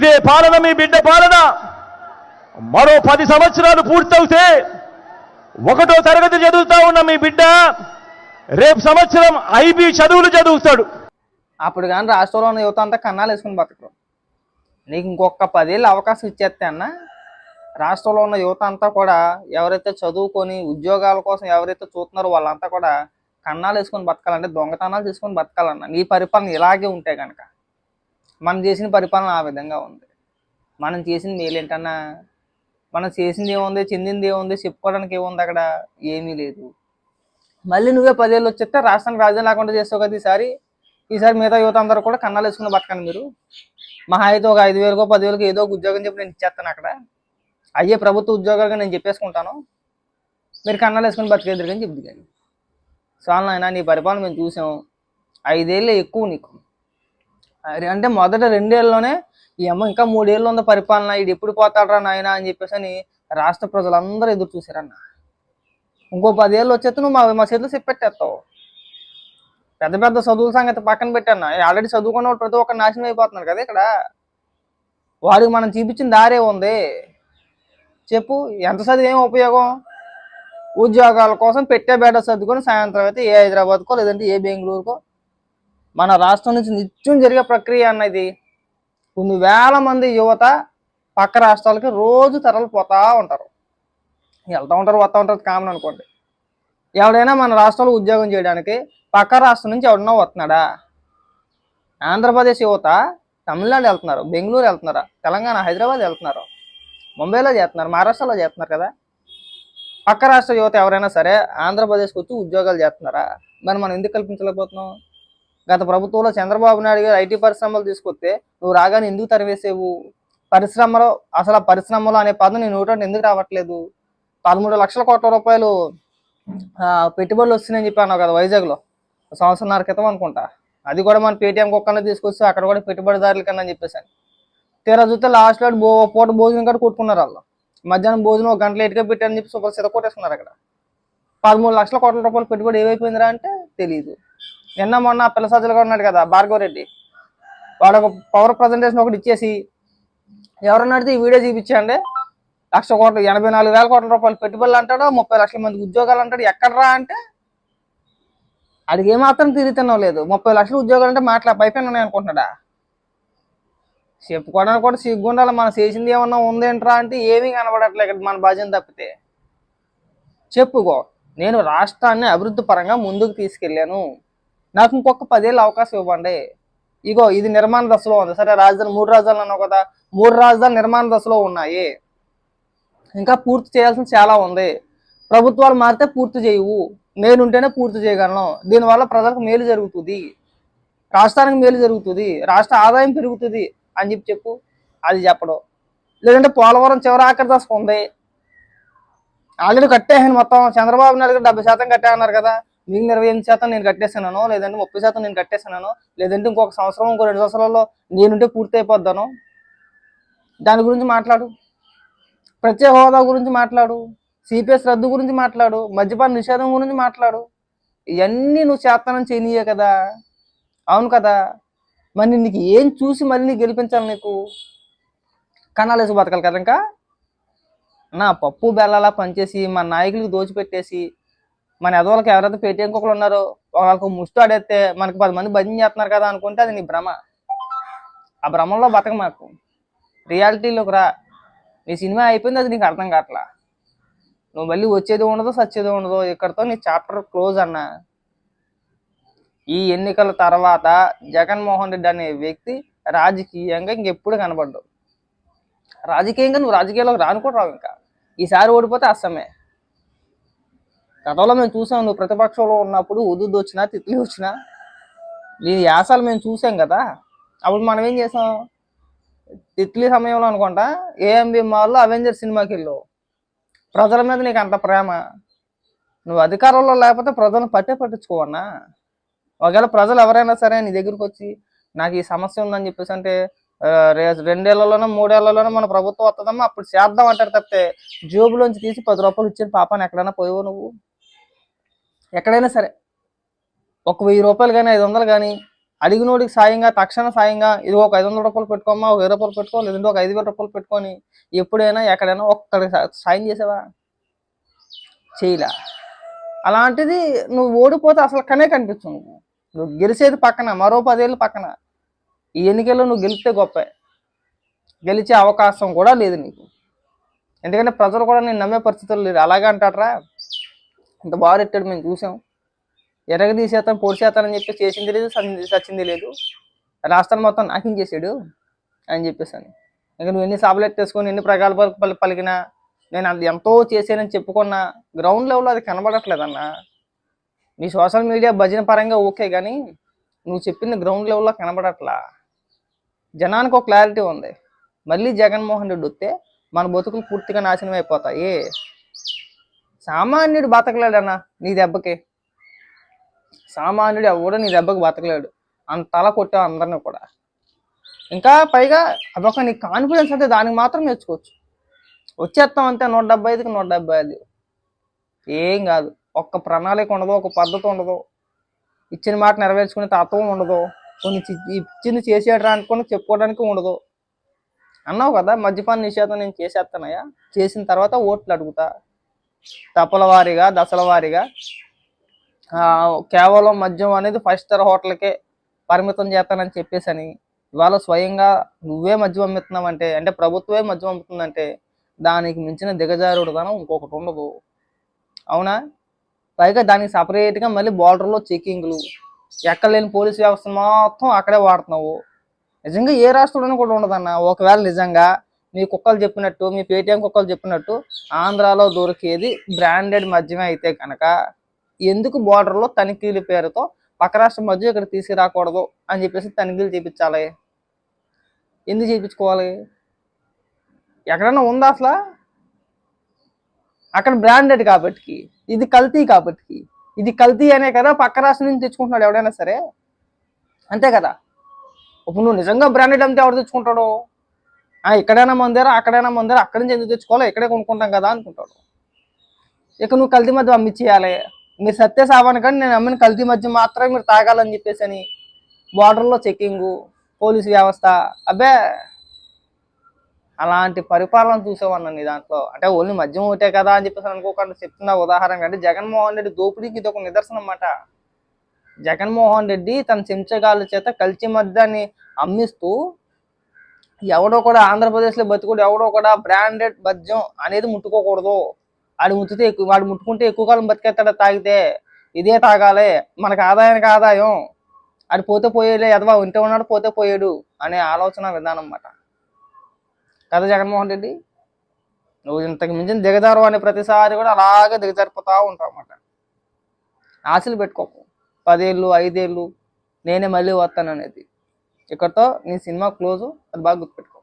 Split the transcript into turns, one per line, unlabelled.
ఇదే పాలన మీ బిడ్డ పాలన. మరో పది సంవత్సరాలు పూర్తవుతే ఒకటో తరగతి చదువుతా ఉన్న మీ బిడ్డ రేపు సంవత్సరం ఐబీ చదువులు చదువుతాడు.
అప్పుడు కానీ రాష్ట్రంలో ఉన్న యువత అంతా కన్నాలు వేసుకుని బతకరు. నీకు ఇంకొక పదేళ్ళు అవకాశం ఇచ్చేస్తే అన్న రాష్ట్రంలో ఉన్న యువత అంతా కూడా ఎవరైతే చదువుకొని ఉద్యోగాల కోసం ఎవరైతే చూస్తున్నారో వాళ్ళంతా కూడా కన్నాలు వేసుకొని బతకాలంటే దొంగతనాలు చేసుకొని బతకాలన్న. నీ పరిపాలన ఇలాగే ఉంటే కనుక మనం చేసిన పరిపాలన ఆ విధంగా ఉంది. మనం చేసిన మేలేంటన్నా? మనం చేసింది ఏముంది? చెందింది ఏముంది? చెప్పుకోవడానికి ఏముంది అక్కడ? ఏమీ లేదు. మళ్ళీ నువ్వే పదేళ్ళు వచ్చేస్తే రాష్ట్రానికి రాజ్యం లేకుండా చేస్తావు కదా ఈసారి? ఈసారి మిగతా యువత అందరూ కూడా కన్నాలు వేసుకుని బతకండి మీరు. మహా అయితే ఒక ఐదు వేలకో పదివేలకో ఏదో ఒక ఉద్యోగం చెప్పి నేను ఇచ్చేస్తాను అక్కడ. అయ్యే ప్రభుత్వ ఉద్యోగాలుగా నేను చెప్పేసుకుంటాను. మీరు కన్నాలు వేసుకుని బతికేద్దరు కానీ చెప్తుంది కానీ. సో నాయన నీ పరిపాలన మేము చూసాం. ఐదేళ్ళే ఎక్కువ నీకు. అంటే మొదట రెండేళ్ళలోనే ఈ అమ్మ ఇంకా మూడేళ్ళు ఉంది పరిపాలన ఇది ఎప్పుడు పోతాడరా నాయన అని చెప్పేసి అని రాష్ట్ర ప్రజలందరూ ఎదురు చూసారన్న ఇంకో పదేళ్ళు వచ్చేస్తే నువ్వు మా మా చేతిలో చెప్పెట్టేస్తావు పెద్ద పెద్ద చదువుల సంగతి పక్కన పెట్టాను ఆల్రెడీ చదువుకున్న ప్రతి ఒక్క నాశనం అయిపోతున్నారు కదా ఇక్కడ. వాడికి మనం చూపించిన దారే ఉంది. చెప్పు ఎంత చదివి ఏం ఉపయోగం? ఉద్యోగాల కోసం పెట్టే బేట సర్దుకొని సాయంత్రం అయితే ఏ హైదరాబాద్కో లేదంటే ఏ బెంగళూరుకో మన రాష్ట్రం నుంచి నిత్యం జరిగే ప్రక్రియ అన్నది. కొన్ని వేల మంది యువత పక్క రాష్ట్రాలకి రోజు తరలిపోతూ ఉంటారు. వెళ్తూ ఉంటారు వస్తూ ఉంటారు కామన్ అనుకోండి. ఎవడైనా మన రాష్ట్రంలో ఉద్యోగం చేయడానికి పక్క రాష్ట్రం నుంచి ఎవడన్నా వస్తున్నాడా? ఆంధ్రప్రదేశ్ యువత తమిళనాడు వెళ్తున్నారు బెంగళూరు వెళ్తున్నారా తెలంగాణ హైదరాబాద్ వెళ్తున్నారు ముంబైలో చేస్తున్నారు మహారాష్ట్రలో చేస్తున్నారు కదా. పక్క రాష్ట్ర యువత ఎవరైనా సరే ఆంధ్రప్రదేశ్కి వచ్చి ఉద్యోగాలు చేస్తున్నారా? మరి మనం ఎందుకు కల్పించలేకపోతున్నాం? గత ప్రభుత్వంలో చంద్రబాబు నాయుడు గారు ఐటీ పరిశ్రమలు తీసుకొస్తే నువ్వు రాగానే ఎందుకు తరివేసేవు? పరిశ్రమలో అసలు ఆ పరిశ్రమలు అనే పదం నీ నూట ఎందుకు రావట్లేదు? పదమూడు లక్షల కోట్ల రూపాయలు ఆ, పెట్టుబడులు వస్తున్నాయని చెప్పాను కదా వైజాగ్లో. సంవత్సరంన్నర క్రితం అనుకుంటా. అది కూడా మన పేటీఎం కుక్కనే తీసుకొచ్చి అక్కడ కూడా పెట్టుబడిదారుల కన్నా చెప్పేసాను తీరా చూస్తే లాస్ట్లో బో పూట భోజనం కూడా కొట్టుకున్నారు వాళ్ళు. మధ్యాహ్నం భోజనం ఒక గంట లేట్గా పెట్టారని చెప్పి సూపర్ సిద్ధ కొట్టేసుకున్నారు అక్కడ. పదమూడు లక్షల కోట్ల రూపాయలు పెట్టుబడి ఏమైపోయిందిరా అంటే తెలియదు నిన్న మొన్న పిల్ల సజ్జలుగా ఉన్నాడు కదా భార్గవరెడ్డి. వాడు ఒక పవర్ ప్రజెంటేషన్ ఒకటి ఇచ్చేసి ఎవరన్నా అడిగితే ఈ వీడియో చూపించండి. లక్ష కోట్లు ఎనభై నాలుగు వేల కోట్ల రూపాయలు పెట్టుబడులు అంటాడు ముప్పై లక్షల మంది ఉద్యోగాలు అంటాడు ఎక్కడరా అంటే అడిగి ఏమాత్రం తిరుగుతున్నావు లేదు. ముప్పై లక్షల ఉద్యోగాలు అంటే మాట్లా పైపైన ఉన్నాయి అనుకుంటున్నాడా? చెప్పుకోవడానికి కూడా సిగ్గుండాలి మనం చేసింది ఏమన్నా ఉందేంట్రా అంటే ఏమీ కనబడట్లే ఇక్కడ మన భజన తప్పితే. చెప్పుకో నేను రాష్ట్రాన్ని అభివృద్ధి పరంగా ముందుకు తీసుకెళ్ళాను. నాకు ఇంకొక పదేళ్ళు అవకాశం ఇవ్వండి. ఇగో ఇది నిర్మాణ దశలో ఉంది. సరే రాజధాని మూడు రాజధానులు అన్నావు కదా మూడు రాజధానులు నిర్మాణ దశలో ఉన్నాయి. ఇంకా పూర్తి చేయాల్సిన చాలా ఉంది. ప్రభుత్వాలు మారితే పూర్తి చేయవు. నేనుంటేనే పూర్తి చేయగలను. దీనివల్ల ప్రజలకు మేలు జరుగుతుంది. రాష్ట్రానికి మేలు జరుగుతుంది. రాష్ట్ర ఆదాయం పెరుగుతుంది అని చెప్పి చెప్పు. అది చెప్పడం. లేదంటే పోలవరం చివరి ఆఖరి దశకు ఉంది. ఆల్రెడీ కట్టేసాను మొత్తం. చంద్రబాబు నాయుడు గారు డెబ్బై శాతం కట్టేయన్నారు కదా. మీకు ఇరవై ఎనిమిది శాతం నేను కట్టేస్తున్నాను లేదంటే ముప్పై శాతం నేను కట్టేస్తున్నాను లేదంటే ఇంకొక సంవత్సరం ఇంకో రెండు సంవత్సరాల్లో నేనుంటే పూర్తి అయిపోద్దాను. దాని గురించి మాట్లాడు. ప్రత్యేక హోదా గురించి మాట్లాడు. సిపిఎస్ రద్దు గురించి మాట్లాడు. మద్యపాన నిషేధం గురించి మాట్లాడు. ఇవన్నీ నువ్వు చేతనం చేయనీయే కదా. అవును కదా. మరి నీకు ఏం చూసి మళ్ళీ నీకు గెలిపించాలి నీకు? కన్నాలేసి బతకాలి కదా ఇంకా? నా పప్పు బెల్లలా పనిచేసి మా నాయకులకు దోచిపెట్టేసి మన ఎదవలకి ఎవరైతే పేటీఎం కుక్కలు ఉన్నారో వాళ్ళకు ముష్టి ఆడేస్తే మనకి పది మంది భజన చేస్తున్నారు కదా అనుకుంటే అది నీ భ్రమ. ఆ భ్రమంలో బతక మాకు. రియాలిటీలోకి రా. నీ సినిమా అయిపోయింది అది నీకు అర్థం కావట్లా? నువ్వు మళ్ళీ వచ్చేది ఉండదు సచ్చేది ఉండదు ఇక్కడతో నీ చాప్టర్ క్లోజ్ అన్న. ఈ ఎన్నికల తర్వాత జగన్మోహన్ రెడ్డి అనే వ్యక్తి రాజకీయంగా ఇంకెప్పుడు కనబడ్డావు రాజకీయంగా నువ్వు రాజకీయాల్లోకి రాను కూడా రావు ఇంకా. ఈసారి ఓడిపోతే అస్సమే గతంలో మేము చూసాం నువ్వు ప్రతిపక్షంలో ఉన్నప్పుడు ఉదుద్దు వచ్చినా తిత్లీ వచ్చినా. నీ యాసాలు మేము చూసాం కదా. అప్పుడు మనం ఏం చేసాం? తిత్లీ సమయంలో అనుకుంటా ఏఎంబి మాల్లో అవెంజర్ సినిమాకి వెళ్ళావు. ప్రజల మీద నీకు అంత ప్రేమ. నువ్వు అధికారంలో లేకపోతే ప్రజలను పట్టే పట్టించుకోవన్నా ఒకవేళ ప్రజలు ఎవరైనా సరే నీ దగ్గరికి వచ్చి నాకు ఈ సమస్య ఉందని చెప్పేసి అంటే రే- రెండేళ్ళలోనో మూడేళ్ళలోనో మన ప్రభుత్వం వస్తుందమ్మా అప్పుడు చేద్దాం అంటారు తప్పితే జోబులోంచి తీసి పది రూపాయలు ఇచ్చిన పాపాన్ని ఎక్కడైనా పోయావు నువ్వు? ఎక్కడైనా సరే. ఒక వెయ్యి రూపాయలు కానీ ఐదు వందలు కానీ అడిగినోడికి సాయంగా తక్షణ సాయంగా ఇది ఒక ఐదు వందల రూపాయలు పెట్టుకోమా ఒక వెయ్యి రూపాయలు పెట్టుకో లేదంటే ఒక ఐదు వేల రూపాయలు పెట్టుకొని ఎప్పుడైనా ఎక్కడైనా ఒక్కడికి సాయం చేసావా? చేయలే. అలాంటిది నువ్వు ఓడిపోతే అసలు కనే కనిపిస్తుంది నువ్వు. నువ్వు గెలిచేది పక్కన మరో పదేళ్ళు పక్కన. ఈ ఎన్నికల్లో నువ్వు గెలిస్తే గొప్ప. గెలిచే అవకాశం కూడా లేదు నీకు. ఎందుకంటే ప్రజలు కూడా నేను నమ్మే పరిస్థితులు లేదు అలాగే అంటారా ఇంత బాగా పెట్టాడు మేము చూసాం. ఎరగ తీసేస్తాం పొడి చేస్తానని చెప్పి చేసింది లేదు సచ్చింది- లేదు. రాష్ట్రాన్ని మొత్తం నాకింగ్ చేసాడు అని చెప్పేసాను ఇంకా నువ్వు ఎన్ని సభలు ఎట్టేసుకొని ఎన్ని ప్రకాల పలు పలికినా నేను అది ఎంతో చేశానని చెప్పుకున్నా గ్రౌండ్ లెవెల్లో అది కనబడట్లేదన్నా నీ సోషల్ మీడియా భజన పరంగా ఓకే కానీ నువ్వు చెప్పింది గ్రౌండ్ లెవెల్లో కనబడట్లా. జనానికి ఒక క్లారిటీ ఉంది. మళ్ళీ జగన్మోహన్ రెడ్డి వస్తే మన బతుకులు పూర్తిగా నాశనం అయిపోతాయి. సామాన్యుడు బతకలేడన్నా నీ దెబ్బకి? సామాన్యుడు ఎవడు నీ దెబ్బకి బతకలేడు. అంతలా కొట్టావు అందరిని కూడా. ఇంకా పైగా అదొక నీ కాన్ఫిడెన్స్ అంటే దానికి మాత్రం నేర్చుకోవచ్చు. వచ్చేస్తాం అంతే నూట డెబ్బై ఐదుకి నూట డెబ్బై ఐదు. ఏం కాదు. ఒక్క ప్రణాళిక ఉండదు ఒక పద్ధతి ఉండదు. ఇచ్చిన మాట నెరవేర్చుకునే తత్వం ఉండదు. కొన్ని చి- ఇచ్చింది చేసేటరా అనుకుని చెప్పుకోవడానికి ఉండదు. అన్నావు కదా మద్యపాన నిషేధం నేను చేసేస్తానయ్యా చేసిన తర్వాత ఓట్లు అడుగుతా. తపల వారీగా దశల వారీగా. కేవలం మద్యం అనేది ఫైవ్ స్టార్ హోటల్కే పరిమితం చేస్తానని చెప్పేసని ఇవాళ స్వయంగా నువ్వే మద్యం అమ్ముతున్నావంటే అంటే ప్రభుత్వమే మద్యం అమ్ముతుందంటే దానికి మించిన దిగజారుడుదనం ఇంకొకటి ఉండదు. అవునా? పైగా దానికి సపరేట్గా మళ్ళీ బార్డర్లో చెకింగ్లు ఎక్కడ లేని పోలీస్ వ్యవస్థ మొత్తం అక్కడే వాడుతున్నావు. నిజంగా ఏ రాష్ట్రంలోనూ కూడా ఉండదన్న. ఒకవేళ నిజంగా మీ కుక్కలు చెప్పినట్టు మీ పేటిఎం కుక్కలు చెప్పినట్టు ఆంధ్రాలో దొరికేది బ్రాండెడ్ మద్యమే అయితే కనుక ఎందుకు బార్డర్లో తనిఖీల పేరుతో పక్క రాష్ట్రం మధ్య ఇక్కడ తీసుకురాకూడదు అని చెప్పేసి తనిఖీలు చేయించాలి ఎందుకు చేయించుకోవాలి ఎక్కడన్నా ఉందా అసలు? అక్కడ బ్రాండెడ్ కాబట్టి ఇది కల్తీ కాబట్టి ఇది కల్తీ అనే కదా పక్క రాష్ట్రం నుంచి తెచ్చుకుంటున్నాడు ఎవడైనా సరే? అంతే కదా? ఇప్పుడు నువ్వు నిజంగా బ్రాండెడ్ అమ్మితే ఎవరు తెచ్చుకుంటాడో? ఆ ఇక్కడైనా మందారా అక్కడైనా మందారా అక్కడి నుంచి ఎందుకు తెచ్చుకోవాలో ఇక్కడే కొనుక్కుంటాం కదా అనుకుంటాడు. ఇక నువ్వు కల్తీ మధ్య పంపించేయాలి మీరు సత్య సాబాను కానీ నేను అమ్మిన కల్తీ మధ్య మాత్రమే మీరు తాగాలని చెప్పేసి అని బార్డర్లో చెక్కింగు పోలీసు వ్యవస్థ. అబ్బే అలాంటి పరిపాలన చూసేవాడిని నీ దాంట్లో. అంటే ఓన్లీ మద్యం ఒకటే కదా అని చెప్పేసి అనుకోకుండా చెప్తున్నా ఉదాహరణ అంటే జగన్మోహన్ రెడ్డి దోపిడీకి ఇది ఒక నిదర్శనం అన్నమాట. జగన్మోహన్ రెడ్డి తన చెంచగాళ్ళ చేత కలిసి మద్యాన్ని అమ్మిస్తూ ఎవడో కూడా ఆంధ్రప్రదేశ్లో బతుకుడు ఎవడో కూడా బ్రాండెడ్ మద్యం అనేది ముట్టుకోకూడదు. వాడు ముట్టితే ఎక్కువ వాడు ముట్టుకుంటే ఎక్కువ కాలం బతికేస్తాడు తాగితే? ఇదే తాగాలి. మనకు ఆదాయానికి ఆదాయం. ఆడు పోతే పోయేలే ఎదవా ఉంటే ఉన్నాడు పోతే పోయాడు అనే ఆలోచన విధానం అన్నమాట. కదా జగన్మోహన్ రెడ్డి? నువ్వు ఇంతకు మించిన దిగజారు అనే ప్రతిసారి కూడా అలాగే దిగజారిపోతూ ఉంటావు అన్నమాట. ఆశలు పెట్టుకోకు. పదేళ్ళు ఐదేళ్ళు నేనే మళ్ళీ వస్తాను అనేది ఇక్కడతో నీ సినిమా క్లోజు అది బాగా గుర్తుపెట్టుకో.